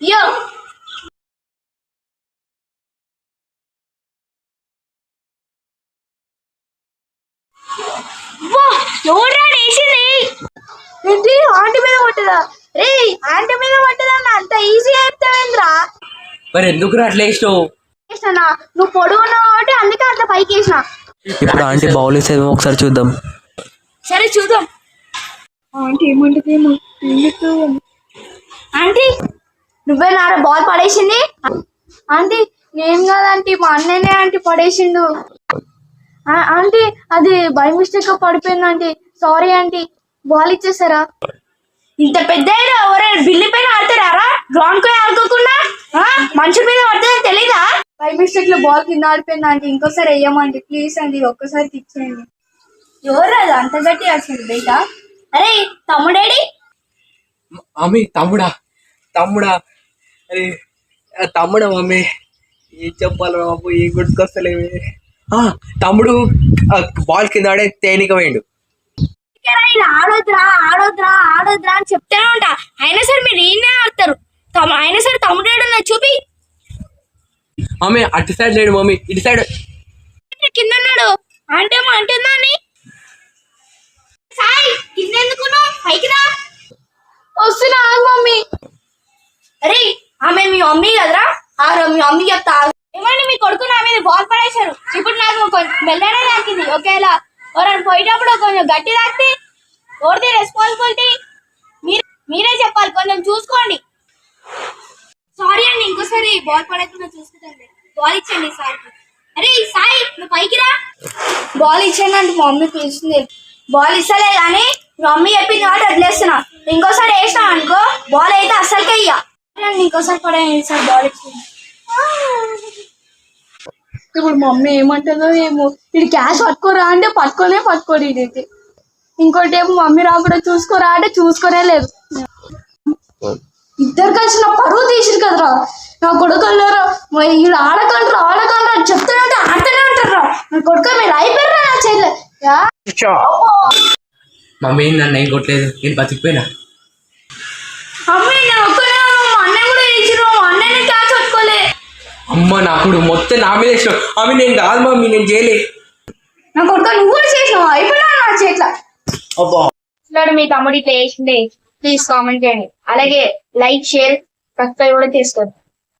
ఇయ్యో ఎవడ్రా వేసింది? ఏంటి? ఆంటీ మీద పట్టదా రే ఆంటీ మీద పట్టదన్న అంత ఈజీగా చెప్తావేంద్రా? మరి ఎందుకు అట్లా వేసినావు వేసినా నువ్వు పొడుగు ఉన్నావు కాబట్టి అందుకే అంత పైకి వేసిన. ఇప్పుడు ఆంటీ బౌల్ వేసేది ఒకసారి చూద్దాం. సరే చూద్దాం. ఆంటీ ఏమంటదేమో ఆంటీ నువ్వే నార బాల్ పడేసింది? ఆంటీ నేను కాదంటీ మా అన్నయ్యనే ఆంటీ పడేసిండు. ఆ- ఆంటీ అది బై మిస్టేక్ పడిపోయింది ఆంటీ. Sorry aunty. బాల్ ఇచ్చేసారా? ఇంత పెద్ద ఎవరైనా బిల్లు పైన ఆడతారా గ్రౌండ్కి ఆడుకోకుండా? ఆ? మనుషుల మీద పడుతుందని తెలీదా? బై మిస్టేక్లో బాల్ కింద ఆడిపోయింది ఆంటీ. ఇంకోసారి వేయమండి. ప్లీజ్ అండి ఒక్కసారి ఇచ్చేయండి ఎవరు అది? అంత గట్టి అసలు బయట? అరే తమ్ముడేడి? తమ్ముడా. తమ్ముడా. అరే తమ్ముడా మమ్మీ ఏం చెప్పాలి బాబు ఏం గుర్తుకొస్తలేవి. ఆ, తమ్ముడు బాల్ కింద ఆడే తేలిక పోయిండు ఇలా ఆడొద్దురా ఆడొద్దురా ఆడొద్దురా అని చెప్తూనే ఉంటా. అయినా సరే మీరు ఈయనే ఆడతారు. అయినా సరే తమ్ముడేడు నా చూపి. మమ్మీ అటు సైడ్ లేడు మమ్మీ ఇటు సైడ్. కింద ఉన్నాడు? అంటే ఏమో అంటుందా అని. సాయి కింద ఎందుకు ఉన్నావ్? పైకి రా. వస్తున్నా మమ్మీ. అరే ఆమె మీ మమ్మీ కదరా? ఆరు మీ మమ్మీ చెప్తా. ఏమండి మీ కొడుకు నా మీద బాల్ పడేశారు? ఇప్పుడు నాకు కొంచెం మెల్లనే తాకింది. ఒకేలా ఎవరైనా పోయేటప్పుడు కొంచెం గట్టి తాకితే ఎవరిది రెస్పాన్సిబిలిటీ మీరే మీరే చెప్పాలి. కొంచెం చూసుకోండి. సారీ అండి ఇంకోసారి బాల్ పడకుండా చూసుకుంటాను బాల్ ఇచ్చండి సార్కి. అరే సాయి నువ్వు పైకి రా. బాల్ ఇచ్చాను అంటే మా మమ్మీ పిలుస్తుంది. బాల్ ఇస్తలే కానీ మా మమ్మీ చెప్పింది కాబట్టి వదిలేస్తున్నా. ఇంకోసారి వేసినా అనుకో బాల్ అయితే అస్సలకే ఇయ్య. నేను ఇంకోసారి కూడా సార్ బాల్ ఇప్పుడు మమ్మీ ఏమంటుందో ఏమో ఇది క్యాష్ పట్టుకోరా అంటే పట్టుకోనే పట్టుకోడు ఇది ఇంకోటి ఏమో మమ్మీ రాకుండా చూసుకోరా అంటే చూసుకోనే లేదు. ఇద్దరు కలిసి నా పరువు తీసిరు కదరా. నా కొడుకున్నారా వీడు ఆడకంటారు ఆడకంటారు అని చెప్తానంటే ఆడుతూనే ఉంటారా నా కొడుకు మీరు అయిపోయారా నా చెల్లె? మమ్మీ నన్ను ఏం కొట్టలేదు? నేను బతికిపోయినా అమ్మే నేను ఒక్కనే ఉన్నాను. మా అన్నయ్య కూడా వేసిరు మా అన్నయ్యని క్యాచ్ పట్టుకోలే అమ్మ నాకు మొత్తం నా మీద వేసినావు మమ్మీ నేను కాదు మమ్మీ నేను చేయలే. నా కొడుకు నువ్వు కూడా చేసినావు? అయిపోయినా నా చేట్ల అబ్బా. ఇట్లాడు మీ తమ్ముడు ఇట్లా చేసిండే. ప్లీజ్ కామెంట్ చేయండి. అలాగే లైక్ షేర్ సబ్స్క్రైబ్ కూడా చేసుకోండి.